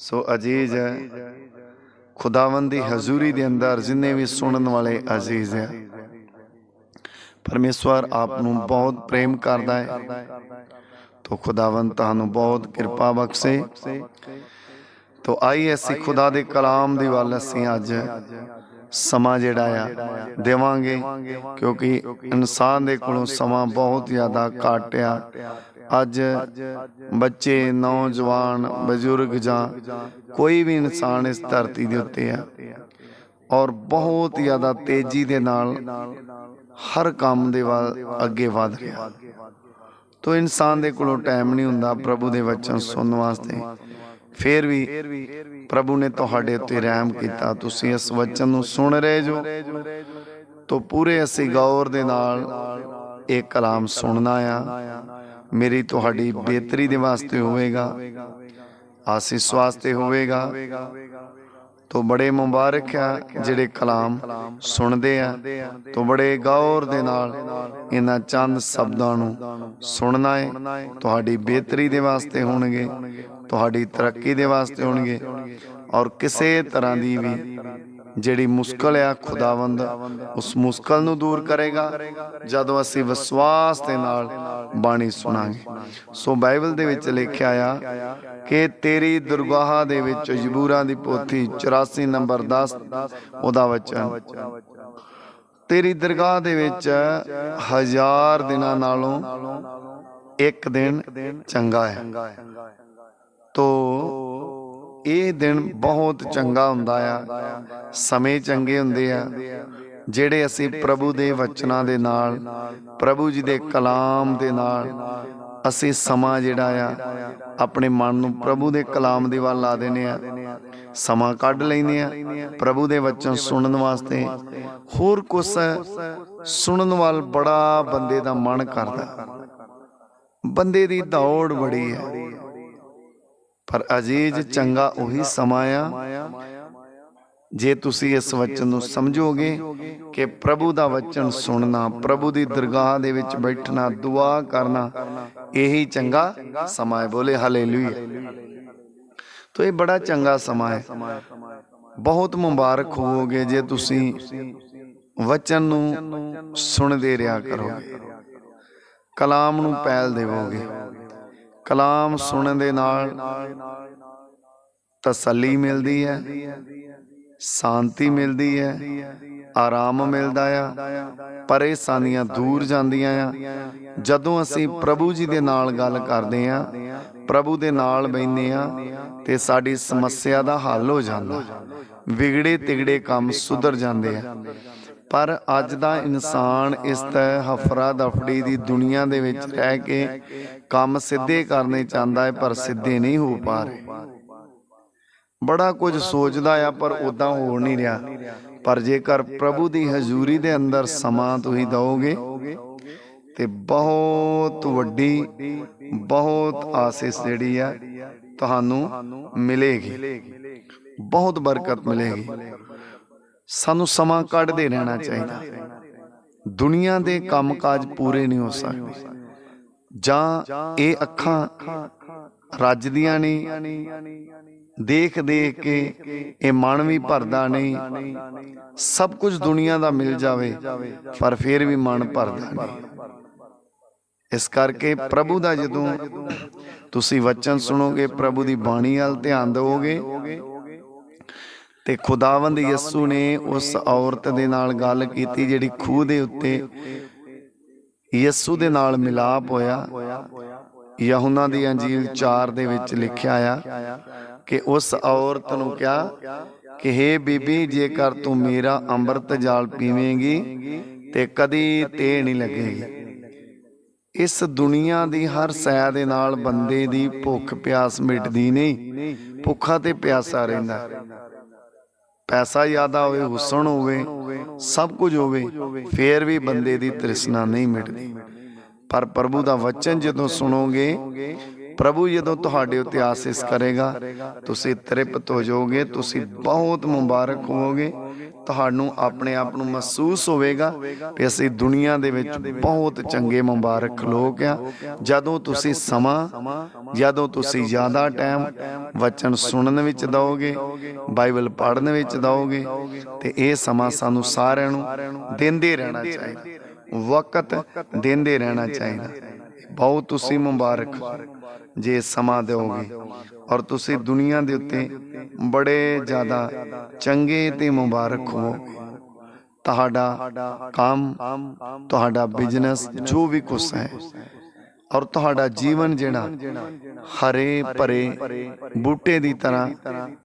ਸੋ ਅਜੀਜ਼ ਖੁਦਾਵੰਦ ਦੀ ਹਜ਼ੂਰੀ ਦੇ ਅੰਦਰ ਜਿੰਨੇ ਵੀ ਸੁਣਨ ਵਾਲੇ ਅਜ਼ੀਜ਼ ਹੈ। ਪਰਮੇਸ਼ਵਰ ਆਪ ਨੂੰ ਬਹੁਤ ਪ੍ਰੇਮ ਕਰਦਾ ਹੈ। ਤੋ ਖੁਦਾਵੰਦ ਤੁਹਾਨੂੰ ਬਹੁਤ ਕਿਰਪਾ ਬਖਸ਼ੇ। ਤੋ ਆਈ ਅਸੀਂ ਖੁਦਾ ਦੇ ਕਲਾਮ ਦੀ ਵੱਲ ਅਸੀਂ ਅੱਜ ਸਮਾਂ ਜਿਹੜਾ ਆ ਦੇਵਾਂਗੇ, ਕਿਉਂਕਿ ਇਨਸਾਨ ਦੇ ਕੋਲੋਂ ਸਮਾਂ ਬਹੁਤ ਜ਼ਿਆਦਾ ਘੱਟ ਆ। ਅੱਜ ਬੱਚੇ, ਨੌਜਵਾਨ, ਬਜ਼ੁਰਗ ਜਾਂ ਕੋਈ ਵੀ ਇਨਸਾਨ ਇਸ ਧਰਤੀ ਦੇ ਉੱਤੇ ਆ ਔਰ ਬਹੁਤ ਜ਼ਿਆਦਾ ਤੇਜ਼ੀ ਦੇ ਨਾਲ ਹਰ ਕੰਮ ਦੇ ਵੱਲ ਅੱਗੇ ਵਧ ਰਿਹਾ। ਤੋ ਇਨਸਾਨ ਦੇ ਕੋਲੋਂ ਟਾਈਮ ਨਹੀਂ ਹੁੰਦਾ ਪ੍ਰਭੂ ਦੇ ਵਚਨ ਸੁਣਨ ਵਾਸਤੇ। ਫਿਰ ਵੀ ਪ੍ਰਭੂ ਨੇ ਤੁਹਾਡੇ ਉੱਤੇ ਰਹਿਮ ਕੀਤਾ। ਤੁਸੀਂ ਇਸ ਵਚਨ ਨੂੰ ਸੁਣ ਰਹੇ ਜੋ। ਤੋ ਪੂਰੇ ਅਸੀਂ ਗੌਰ ਦੇ ਨਾਲ ਇਹ ਕਲਾਮ ਸੁਣਨਾ ਆ। ਮੇਰੀ ਤੁਹਾਡੀ ਬਿਹਤਰੀ ਦੇ ਵਾਸਤੇ ਹੋਵੇਗਾ, ਆਸੀਸ ਵਾਸਤੇ ਹੋਵੇਗਾ। ਤੋ ਬੜੇ ਮੁਬਾਰਕ ਆ ਜਿਹੜੇ ਕਲਾਮ ਸੁਣਦੇ ਆ, ਤੋ ਬੜੇ ਗੌਰ ਦੇ ਨਾਲ ਇਹਨਾਂ ਚੰਦ ਸ਼ਬਦਾਂ ਨੂੰ ਸੁਣਨਾ ਹੈ ਤੁਹਾਡੀ ਬਿਹਤਰੀ ਦੇ ਵਾਸਤੇ ਹੋਣਗੇ, ਤੁਹਾਡੀ ਤਰੱਕੀ ਦੇ ਵਾਸਤੇ ਹੋਣਗੇ ਔਰ ਕਿਸੇ ਤਰ੍ਹਾਂ ਦੀ ਵੀ ਜਿਹੜੀ ਮੁਸ਼ਕਲ ਆ ਖੁਦਾਵੰਦ, ਉਸ ਮੁਸ਼ਕਲ ਨੂੰ ਦੂਰ ਕਰੇਗਾ, ਜਦੋਂ ਅਸੀਂ ਵਿਸ਼ਵਾਸ ਦੇ ਨਾਲ ਬਾਣੀ ਸੁਣਾਂਗੇ। ਸੋ ਬਾਈਬਲ ਦੇ ਵਿੱਚ ਲਿਖਿਆ ਆ ਕਿ ਤੇਰੀ ਦੁਰਗਾਹ ਦੇ ਵਿੱਚ ਜ਼ਬੂਰਾਂ ਦੀ ਪੋਥੀ 84 ਨੰਬਰ 10 ਉਹਦਾ ਵਚਨ, ਤੇਰੀ ਦਰਗਾਹ ਦੇ ਵਿੱਚ ਹਜ਼ਾਰ ਦਿਨਾਂ ਨਾਲੋਂ ਇੱਕ ਦਿਨ ਚੰਗਾ ਹੈ। ਤੋ ਇਹ ਦਿਨ ਬਹੁਤ ਚੰਗਾ ਹੁੰਦਾ ਆ। ਸਮੇਂ ਚੰਗੇ ਹੁੰਦੇ ਆ। ਜਿਹੜੇ ਅਸੀਂ ਪ੍ਰਭੂ ਦੇ ਵਚਨਾਂ ਦੇ ਨਾਲ, ਪ੍ਰਭੂ ਜੀ ਦੇ ਕਲਾਮ ਦੇ ਨਾਲ ਅਸੀਂ ਸਮਾਂ ਜਿਹੜਾ ਆ, ਆਪਣੇ ਮਨ ਨੂੰ ਪ੍ਰਭੂ ਦੇ ਕਲਾਮ ਦੇ ਵੱਲ ਲਾ ਦਿੰਦੇ ਆ। ਸਮਾਂ ਕੱਢ ਲੈਂਦੇ ਆ, ਪ੍ਰਭੂ ਦੇ ਵਚਨ ਸੁਣਨ ਵਾਸਤੇ। ਹੋਰ ਕੁਛ ਸੁਣਨ ਵੱਲ ਬੜਾ ਬੰਦੇ ਦਾ ਮਨ ਕਰਦਾ। ਬੰਦੇ ਦੀ ਦੌੜ ਬੜੀ ਹੈ ਪਰ ਅਜੀਜ਼ ਚੰਗਾ ਉਹੀ ਸਮਾਂ ਆ ਜੇ ਤੁਸੀਂ ਇਸ ਵਚਨ ਨੂੰ ਸਮਝੋਗੇ ਕਿ ਪ੍ਰਭੂ ਦਾ ਵਚਨ ਸੁਣਨਾ, ਪ੍ਰਭੂ ਦੀ ਦਰਗਾਹ ਦੇ ਵਿੱਚ ਬੈਠਣਾ, ਦੁਆ ਕਰਨਾ, ਇਹੀ ਚੰਗਾ ਸਮਾਂ ਹੈ। ਬੋਲੇ ਹਾਲੇਲੂਇਆ। ਤੋ ਇਹ ਬੜਾ ਚੰਗਾ ਸਮਾਂ ਹੈ। ਬਹੁਤ ਮੁਬਾਰਕ ਹੋਵੋਗੇ ਜੇ ਤੁਸੀਂ ਵਚਨ ਨੂੰ ਸੁਣਦੇ ਰਿਹਾ ਕਰੋਗੇ। ਕਲਾਮ ਨੂੰ ਪਹਿਲ ਦੇਵੋਗੇ। ਕਲਾਮ ਸੁਣਨ ਦੇ ਨਾਲ ਤਸੱਲੀ ਮਿਲਦੀ ਹੈ, ਸ਼ਾਂਤੀ ਮਿਲਦੀ ਹੈ, ਆਰਾਮ ਮਿਲਦਾ ਆ, ਪਰੇਸ਼ਾਨੀਆਂ ਦੂਰ ਜਾਂਦੀਆਂ ਆ। ਜਦੋਂ ਅਸੀਂ ਪ੍ਰਭੂ ਜੀ ਦੇ ਨਾਲ ਗੱਲ ਕਰਦੇ ਆ, ਪ੍ਰਭੂ ਦੇ ਨਾਲ ਬੈਠਦੇ ਆ, ਤੇ ਸਾਡੀ ਸਮੱਸਿਆ ਦਾ ਹੱਲ ਹੋ ਜਾਂਦਾ। ਵਿਗੜੇ ਤਿਗੜੇ ਕੰਮ ਸੁਧਰ ਜਾਂਦੇ ਆ। ਪਰ ਅੱਜ ਦਾ ਇਨਸਾਨ ਇਸ ਤਰ੍ਹਾਂ ਹਫਰਾ ਦਫੜੀ ਦੀ ਦੁਨੀਆ ਦੇ ਵਿੱਚ ਰਹਿ ਕੇ ਕੰਮ ਸਿੱਧੇ ਕਰਨੇ ਚਾਹੁੰਦਾ ਹੈ ਪਰ ਸਿੱਧੇ ਨਹੀਂ ਹੋ ਪਾ ਰਹੇ। ਬੜਾ ਕੁਝ ਸੋਚਦਾ ਆ ਪਰ ਉਦਾਂ ਹੋ ਨਹੀਂ ਰਿਹਾ। ਪਰ ਜੇਕਰ ਪ੍ਰਭੂ ਦੀ ਹਜ਼ੂਰੀ ਦੇ ਅੰਦਰ ਸਮਾਂ ਤੁਸੀਂ ਦਿਓਗੇ ਤੇ ਬਹੁਤ ਵੱਡੀ ਬਹੁਤ ਆਸੀਸ ਜਿਹੜੀ ਆ ਤੁਹਾਨੂੰ ਮਿਲੇਗੀ। ਬਹੁਤ ਬਰਕਤ ਮਿਲੇਗੀ। ਸਾਨੂੰ ਸਮਾਂ ਕੱਢਦੇ ਰਹਿਣਾ ਚਾਹੀਦਾ। ਦੁਨੀਆ ਦੇ ਕੰਮਕਾਜ ਪੂਰੇ ਨਹੀਂ ਹੋ ਸਕਦੇ। ਜਾਂ ਇਹ ਅੱਖਾਂ ਰੱਜਦੀਆਂ ਨਹੀਂ ਦੇਖ ਦੇਖ ਕੇ ਇਹ ਮਨ ਵੀ ਭਰਦਾ ਨਹੀਂ ਸਭ ਕੁਝ ਦੁਨੀਆ ਦਾ ਮਿਲ ਜਾਵੇ, ਪਰ ਫਿਰ ਵੀ ਮਨ ਭਰਦਾ ਨਹੀਂ। ਇਸ ਕਰਕੇ ਪ੍ਰਭੂ ਦਾ ਜਦੋਂ ਤੁਸੀਂ ਵਚਨ ਸੁਣੋਗੇ, ਪ੍ਰਭੂ ਦੀ ਬਾਣੀ ਵੱਲ ਧਿਆਨ ਦਿਓਗੇ ਤੇ ਖੁਦਾਵੰਦ ਯਿਸੂ ਨੇ ਉਸ ਔਰਤ ਦੇ ਨਾਲ ਗੱਲ ਕੀਤੀ ਜਿਹੜੀ ਖੂਹ ਦੇ ਉੱਤੇ ਯਿਸੂ ਦੇ ਨਾਲ ਮਿਲਾਪ ਹੋਇਆ। ਯਹੂਨਾ ਦੀ ਅੰਜੀਲ 4 ਦੇ ਵਿੱਚ ਲਿਖਿਆ ਆ ਕਿ ਉਸ ਔਰਤ ਨੂੰ ਕਿਹਾ ਕਿ, ਹੇ ਬੀਬੀ, ਜੇਕਰ ਤੂੰ ਮੇਰਾ ਅੰਮ੍ਰਿਤ ਜਾਲ ਪੀਵੇਂਗੀ ਤੇ ਕਦੀ ਤੇ ਨਹੀਂ ਲੱਗੇਗੀ। ਇਸ ਦੁਨੀਆ ਦੀ ਹਰ ਸੈ ਦੇ ਨਾਲ ਬੰਦੇ ਦੀ ਭੁੱਖ ਪਿਆਸ ਮਿਟਦੀ ਨਹੀਂ, ਭੁੱਖਾ ਤੇ ਪਿਆਸਾ ਰਹਿੰਦਾ। ਪੈਸਾ ਜ਼ਿਆਦਾ ਹੋਵੇ, ਹੁਸਨ ਹੋਵੇ, ਸਭ ਕੁਝ ਹੋਵੇ, ਫੇਰ ਵੀ ਬੰਦੇ ਦੀ ਤ੍ਰਿਸ਼ਨਾ ਨਹੀਂ ਮਿਟਦੀ। ਪਰ ਪ੍ਰਭੂ ਦਾ ਵਚਨ ਜਦੋਂ ਸੁਣੋਗੇ, ਪ੍ਰਭੂ ਜਦੋਂ ਤੁਹਾਡੇ ਉੱਤੇ ਆਸੀਸ ਕਰੇਗਾ, ਤੁਸੀਂ ਤ੍ਰਿਪਤ ਹੋ ਜਾਓਗੇ, ਤੁਸੀਂ ਬਹੁਤ ਮੁਬਾਰਕ ਹੋਵੋਗੇ। ਤੁਹਾਨੂੰ ਆਪਣੇ ਆਪ ਨੂੰ ਮਹਿਸੂਸ ਹੋਵੇਗਾ ਕਿ ਅਸੀਂ ਦੁਨੀਆ ਦੇ ਵਿੱਚ ਬਹੁਤ ਚੰਗੇ ਮੁਬਾਰਕ ਲੋਕ ਆ। ਜਦੋਂ ਤੁਸੀਂ ਸਮਾਂ, ਜਦੋਂ ਤੁਸੀਂ ਜ਼ਿਆਦਾ ਟਾਈਮ ਵਚਨ ਸੁਣਨ ਵਿੱਚ ਦਿਓਗੇ, ਬਾਈਬਲ ਪੜ੍ਹਨ ਵਿੱਚ ਦਿਓਗੇ, ਤੇ ਇਹ ਸਮਾਂ ਸਾਨੂੰ ਸਾਰਿਆਂ ਨੂੰ ਦਿੰਦੇ ਰਹਿਣਾ ਚਾਹੀਦਾ। ਵਕਤ ਦਿੰਦੇ ਰਹਿਣਾ ਚਾਹੀਦਾ। ਬਹੁਤ ਤੁਸੀਂ ਮੁਬਾਰਕ ਜੇ ਸਮਾਂ ਦਿਓਗੇ। ਔਰ ਤੁਸੀਂ ਦੁਨੀਆ ਦੇ ਉੱਤੇ ਬੜੇ ਜ਼ਿਆਦਾ ਚੰਗੇ ਤੇ ਮੁਬਾਰਕ ਹੋਵੋਗੇ ਤੁਹਾਡਾ ਕੰਮ ਤੁਹਾਡਾ ਬਿਜ਼ਨਸ ਜੋ ਵੀ ਕੁਝ ਹੈ। ਔਰ ਤੁਹਾਡਾ ਜੀਵਨ ਜਿਹੜਾ ਹਰੇ ਭਰੇ ਬੂਟੇ ਦੀ ਤਰ੍ਹਾਂ